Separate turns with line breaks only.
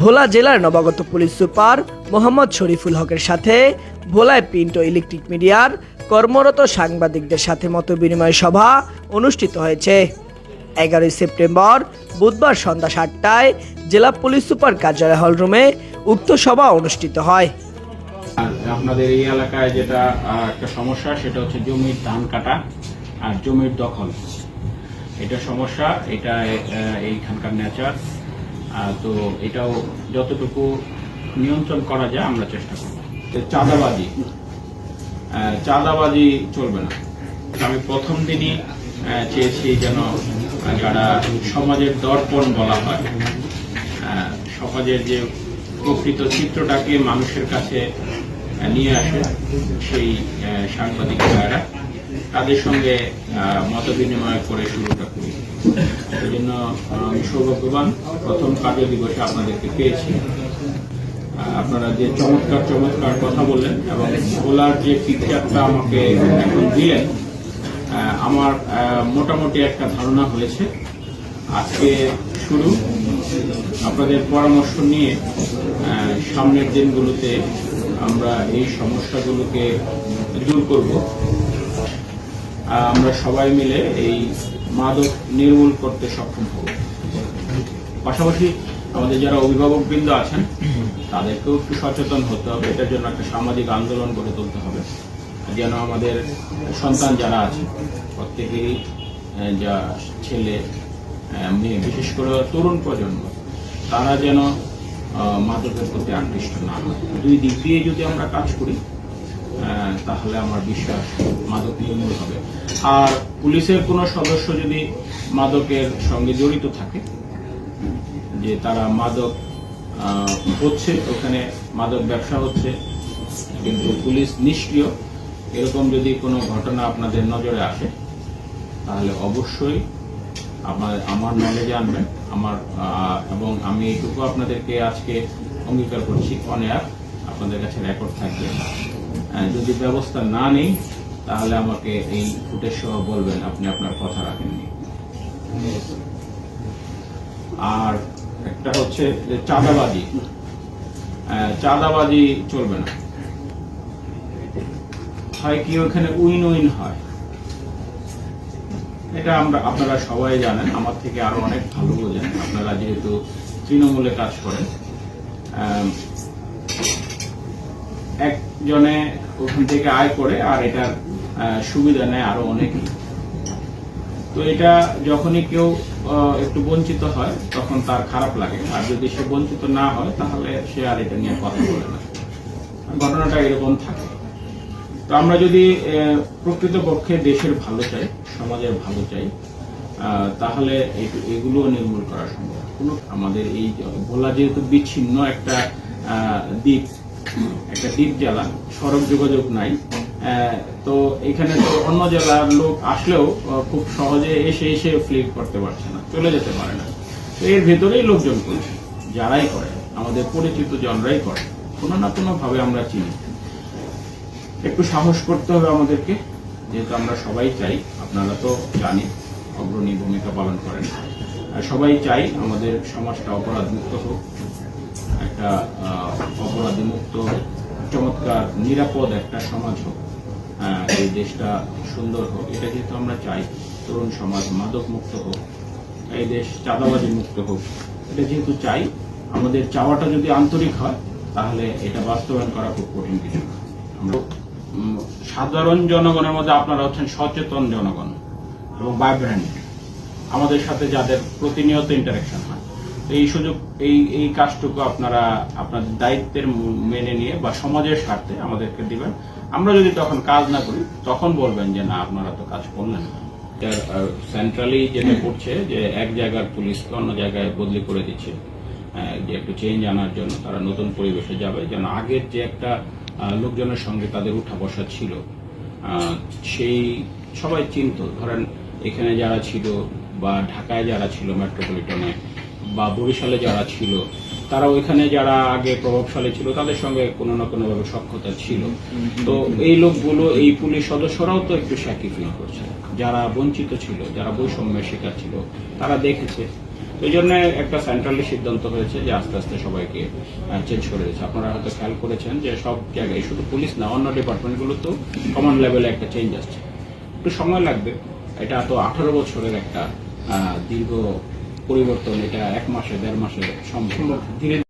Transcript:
ভোলা জেলার নবাগত police super Mohammad Shariful হকের সাথে ভোলায় প্রিন্ট ও ইলেকট্রিক মিডিয়ার কর্মরত সাংবাদিকদের সাথে মত বিনিময় সভা অনুষ্ঠিত হয়েছে। এগারোই সেপ্টেম্বর বুধবার সন্ধ্যা সাতটায় জেলা পুলিশ সুপার কার্যালয় হলরুমে উক্ত সভা অনুষ্ঠিত হয়।
আপনাদের এই এলাকায় যেটা একটা সমস্যা, সেটা হচ্ছে জমির ধান কাটা আর জমির দখল। এটা সমস্যা, এটা এইখানকার নেচার তো এটাও যতটুকু নিয়ন্ত্রণ করা যায় আমরা চেষ্টা করব। চাঁদাবাজি। চাঁদাবাজি চলবে না। আমি প্রথম দিনই চেয়েছি যেন যারা সমাজের দর্পণ বলা হয় সমাজের যে প্রকৃত চিত্রটাকে মানুষের কাছে নিয়ে আসে সেই আহ, সাংবাদিক ভাইয়েরা তাদের সঙ্গে মত বিনিময় করে শুরুটা করি। সেই জন্য আমি সৌভাগ্যবান, প্রথম কার্য দিবসে আপনাদেরকে পেয়েছি। আপনারা যে চমৎকার চমৎকার কথা বললেন এবং ভোলার যে পিকচারটা আমাকে এখন দিলেন আমার মোটামুটি একটা ধারণা হয়েছে। আজকে শুরু। আপনাদের পরামর্শ নিয়ে সামনের দিনগুলোতে আমরা এই সমস্যাগুলোকে দূর করব। আমরা সবাই মিলে এই মাদক নির্মূল করতে সক্ষম হব। পাশাপাশি আমাদের যারা অভিভাবক বৃন্দ আছেন, তাদেরকেও একটু সচেতন হতে হবে। এটার জন্য একটা সামাজিক আন্দোলন গড়ে তুলতে হবে। যেন আমাদের সন্তান যারা আছে, প্রত্যেকেরই যা ছেলে মেয়ে, বিশেষ করে তরুণ প্রজন্ম, তারা যেন মাদকের প্রতি আকৃষ্ট না হয়। দুই দিক দিয়ে যদি আমরা কাজ করি তাহলে আমার বিশ্বাস মাদক নির্মূল হবে। আর পুলিশের কোনো সদস্য যদি মাদকের সঙ্গে জড়িত থাকে, যে তারা মাদক হচ্ছে, ওখানে মাদক ব্যবসা হচ্ছে, কিন্তু পুলিশ নিষ্ক্রিয়, এরকম যদি কোনো ঘটনা আপনাদের নজরে আসে, তাহলে অবশ্যই আমার আমার নলেজে আনবেন আমার এবং আমি এইটুকু আপনাদেরকে আজকে অঙ্গীকার করছি অনেক আপনাদের কাছে রেকর্ড থাকবে। যদি ব্যবস্থা না নেই, তাহলে আমাকে এই ফুটেজ সহ বলবেন, আপনি আপনার কথা রাখেননি। আর একটা হচ্ছে চাঁদাবাজি। চাঁদাবাজি চলবে না। হয় কি ওখানে উইন উইন হয়? এটা আমরা, আপনারা সবাই জানেন, আমার থেকে আরও অনেক ভালো বোঝেন। আপনারা যেহেতু তৃণমূলে কাজ করেন একজনে ওখান থেকে আয় করে আর এটার সুবিধা নেয় আরও অনেকে তো এটা যখনই কেউ একটু বঞ্চিত হয়, তখন তার খারাপ লাগে। আর যদি সে বঞ্চিত না হয়, তাহলে সে আর এটা নিয়ে কথা বলে না। ঘটনাটা এরকম থাকে। তো আমরা যদি প্রকৃতপক্ষে দেশের ভালো চাই, সমাজের ভালো চাই তাহলে এগুলো নির্মূল করা সম্ভব। আমাদের এই ভোলা যেহেতু বিচ্ছিন্ন একটা দ্বীপ একটা দ্বীপ জেলা, সড়ক যোগাযোগ নাই। তো এখানে তো অন্য জেলার লোক আসলেও খুব সহজে এসে এসে ফ্লিপ করতে পারছে না, চলে যেতে পারে না। তো এর ভেতরেই লোকজন করছে যারাই করে, আমাদের পরিচিত জনরাই করে, কোনো না কোনো ভাবে আমরা চিনি। একটু সাহস করতে হবে আমাদেরকে, যেহেতু আমরা সবাই চাই, আপনারা তো জানি অগ্রণী ভূমিকা পালন করেন। সবাই চাই আমাদের সমাজটা অপরাধ মুক্ত হোক, একটা অপরাধী মুক্ত চমৎকার, নিরাপদ একটা সমাজ হোক। এই দেশটা সুন্দর হোক, এটা যেহেতু আমরা চাই, তরুণ সমাজ মাদক মুক্ত হোক, এই দেশ চাঁদাবাজি মুক্ত হোক, এটা যেহেতু চাই, আমাদের চাওয়াটা যদি আন্তরিক হয়, তাহলে এটা বাস্তবায়ন করা খুব কঠিন কিছু সাধারণ জনগণের মধ্যে আপনারা হচ্ছেন সচেতন জনগণ এবং ভাইব্রেন্ট আমাদের সাথে যাদের প্রতিনিয়ত ইন্টারাকশন হয় এই সুযোগ এই এই কাজটুকু আপনারা আপনাদের দায়িত্বের মেনে নিয়ে বা সমাজের স্বার্থে আমাদেরকে দিবেন। আমরা যদি তখন কাজ না করি তখন বলবেন যে না আপনারা তো কাজ করলেন না। সেন্ট্রালি যেটা করছে যে এক জায়গার পুলিশকে অন্য জায়গায় বদলি করে দিচ্ছে আহ, যে একটু চেঞ্জ আনার জন্য তারা নতুন পরিবেশে যাবে। যেন আগের যে একটা লোকজনের সঙ্গে তাদের উঠা বসা ছিল সেই সবাই চিন্ত। ধরেন এখানে যারা ছিল বা ঢাকায় যারা ছিল মেট্রোপলিটনে বা বরিশালে যারা ছিল, তারা ওইখানে যারা আগে প্রভাবশালী ছিল, তাদের সঙ্গে কোনো না কোনো ভাবে সক্ষতা ছিল। তো এই লোকগুলো, এই পুলিশ সদস্যরাও তো একটু সাকি ফিল করছে। যারা বঞ্চিত ছিল, যারা বৈষম্যের শিকার ছিল, তারা দেখেছে। এই জন্য একটা সেন্ট্রালি সিদ্ধান্ত হয়েছে যে আস্তে আস্তে সবাইকে চেঞ্জ করে দিয়েছে। আপনারা হয়তো খেয়াল করেছেন যে সব জায়গায় শুধু পুলিশ না, অন্য ডিপার্টমেন্টগুলোতেও কমন লেভেলে একটা চেঞ্জ আসছে। একটু সময় লাগবে। এটা তো আঠারো বছরের একটা দীর্ঘ পরিবর্তন এটা এক মাসে দেড় মাসে সম্ভব। ধীরে